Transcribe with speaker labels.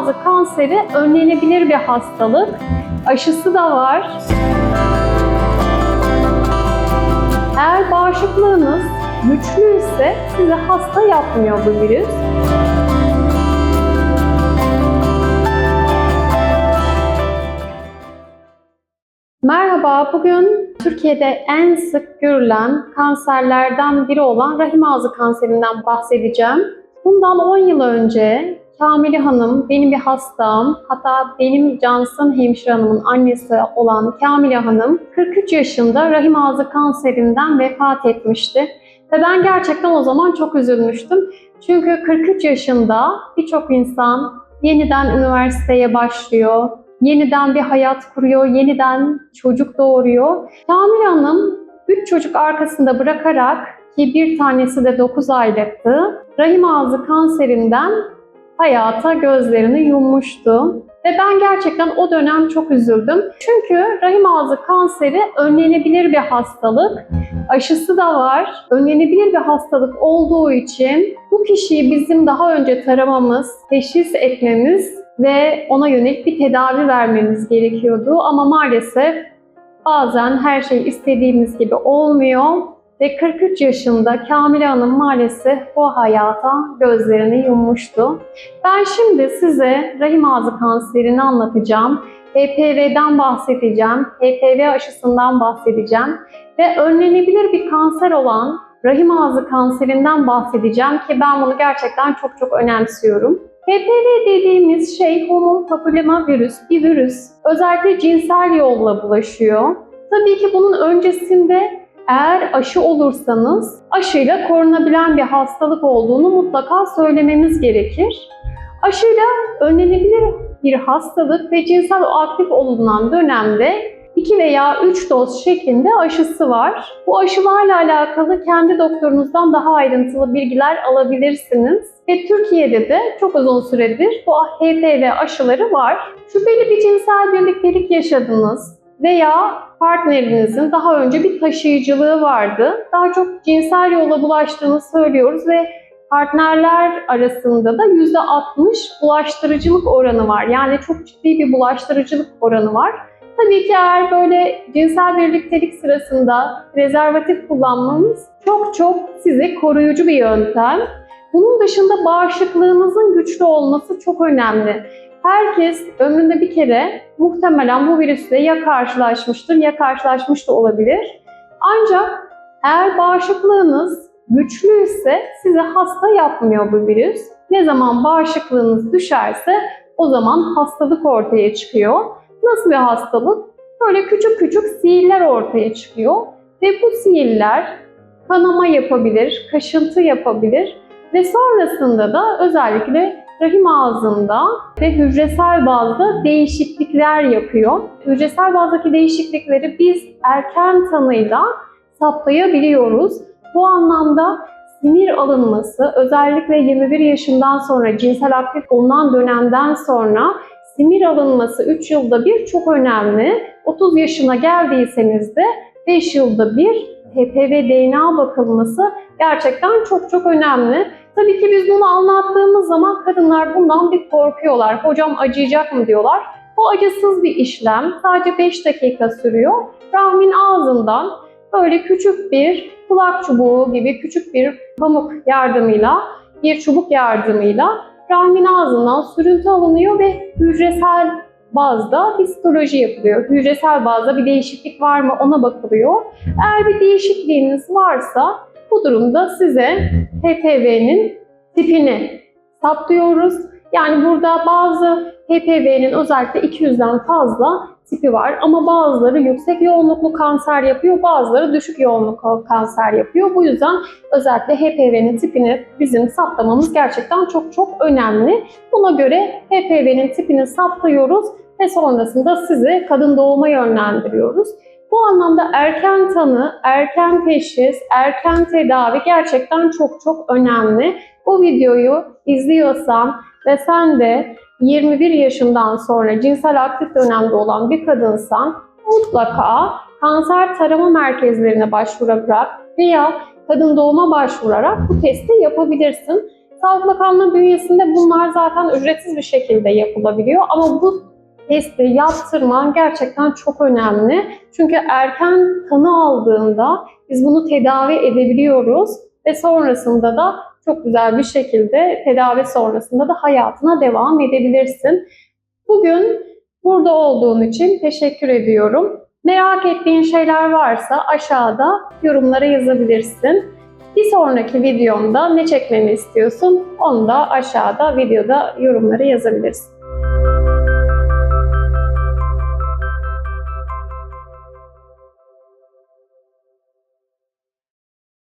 Speaker 1: ağzı kanseri önlenebilir bir hastalık. Aşısı da var. Eğer bağışıklığınız güçlüyse sizi hasta yapmıyor bu virüs. Merhaba, bugün Türkiye'de en sık görülen kanserlerden biri olan rahim ağzı kanserinden bahsedeceğim. Bundan 10 yıl önce Kamile Hanım benim bir hastam, hatta benim Cansın Hemşire Hanım'ın annesi olan Kamile Hanım 43 yaşında rahim ağzı kanserinden vefat etmişti. Ve ben gerçekten o zaman çok üzülmüştüm. Çünkü 43 yaşında birçok insan yeniden üniversiteye başlıyor, yeniden bir hayat kuruyor, yeniden çocuk doğuruyor. Kamil Hanım 3 çocuk arkasında bırakarak ki bir tanesi de 9 aylıktı, rahim ağzı kanserinden hayata gözlerini yummuştu. Ve ben gerçekten o dönem çok üzüldüm. Çünkü rahim ağzı kanseri önlenebilir bir hastalık. Aşısı da var. Önlenebilir bir hastalık olduğu için bu kişiyi bizim daha önce taramamız, teşhis etmemiz ve ona yönelik bir tedavi vermemiz gerekiyordu. Ama maalesef bazen her şey istediğimiz gibi olmuyor ve 43 yaşında Kamile Hanım maalesef bu hayata gözlerini yummuştu. Ben şimdi size rahim ağzı kanserini anlatacağım. HPV'den bahsedeceğim, HPV aşısından bahsedeceğim ve önlenebilir bir kanser olan rahim ağzı kanserinden bahsedeceğim ki ben bunu gerçekten çok çok önemsiyorum. HPV dediğimiz şey homo papilloma virüs, bir virüs. Özellikle cinsel yolla bulaşıyor. Tabii ki bunun öncesinde eğer aşı olursanız aşıyla korunabilen bir hastalık olduğunu mutlaka söylememiz gerekir. Aşıyla önlenebilir bir hastalık ve cinsel aktif olunan dönemde 2 veya 3 doz şeklinde aşısı var. Bu aşılarla alakalı kendi doktorunuzdan daha ayrıntılı bilgiler alabilirsiniz. Ve Türkiye'de de çok uzun süredir bu HPV aşıları var. Şüpheli bir cinsel birliktelik yaşadınız veya partnerinizin daha önce bir taşıyıcılığı vardı. Daha çok cinsel yolla bulaştığını söylüyoruz ve partnerler arasında da %60 bulaştırıcılık oranı var. Yani çok ciddi bir bulaştırıcılık oranı var. Tabii ki eğer böyle cinsel birliktelik sırasında prezervatif kullanmanız çok çok size koruyucu bir yöntem. Bunun dışında bağışıklığınızın güçlü olması çok önemli. Herkes ömründe bir kere muhtemelen bu virüsle ya karşılaşmıştır ya karşılaşmış da olabilir. Ancak eğer bağışıklığınız güçlüyse size hasta yapmıyor bu virüs. Ne zaman bağışıklığınız düşerse o zaman hastalık ortaya çıkıyor. Nasıl bir hastalık? Böyle küçük küçük sihirler ortaya çıkıyor ve bu sihirler kanama yapabilir, kaşıntı yapabilir ve sonrasında da özellikle rahim ağzında ve hücresel bazda değişiklikler yapıyor. Hücresel bazdaki değişiklikleri biz erken tanıyla saptayabiliyoruz. Bu anlamda sinir alınması özellikle 21 yaşından sonra cinsel aktif olunan dönemden sonra sinir alınması 3 yılda bir çok önemli. 30 yaşına geldiyseniz de 5 yılda bir HPV DNA bakılması gerçekten çok çok önemli. Tabii ki biz bunu anlattığımız zaman kadınlar bundan bir korkuyorlar. Hocam acıyacak mı diyorlar. Bu acısız bir işlem. Sadece 5 dakika sürüyor. Rahmin ağzından böyle küçük bir kulak çubuğu gibi küçük bir pamuk yardımıyla, bir çubuk yardımıyla rahmin ağzından sürüntü alınıyor ve hücresel bazda histoloji yapılıyor. Hücresel bazda bir değişiklik var mı ona bakılıyor. Eğer bir değişikliğiniz varsa bu durumda size HPV'nin tipini saptıyoruz. Yani burada bazı HPV'nin özellikle 200'den fazla tipi var ama bazıları yüksek yoğunluklu kanser yapıyor, bazıları düşük yoğunluklu kanser yapıyor. Bu yüzden özellikle HPV'nin tipini bizim saptamamız gerçekten çok çok önemli. Buna göre HPV'nin tipini saptıyoruz ve sonrasında sizi kadın doğuma yönlendiriyoruz. Bu anlamda erken tanı, erken teşhis, erken tedavi gerçekten çok çok önemli. Bu videoyu izliyorsan ve sen de 21 yaşından sonra cinsel aktif dönemde olan bir kadınsan mutlaka kanser tarama merkezlerine başvurarak veya kadın doğuma başvurarak bu testi yapabilirsin. Sağlık Bakanlığı bünyesinde bunlar zaten ücretsiz bir şekilde yapılabiliyor ama bu testi yaptırman gerçekten çok önemli. Çünkü erken tanı aldığında biz bunu tedavi edebiliyoruz ve sonrasında da çok güzel bir şekilde tedavi sonrasında da hayatına devam edebilirsin. Bugün burada olduğun için teşekkür ediyorum. Merak ettiğin şeyler varsa aşağıda yorumlara yazabilirsin. Bir sonraki videomda ne çekmemi istiyorsun onu da aşağıda videoda yorumlara yazabilirsin.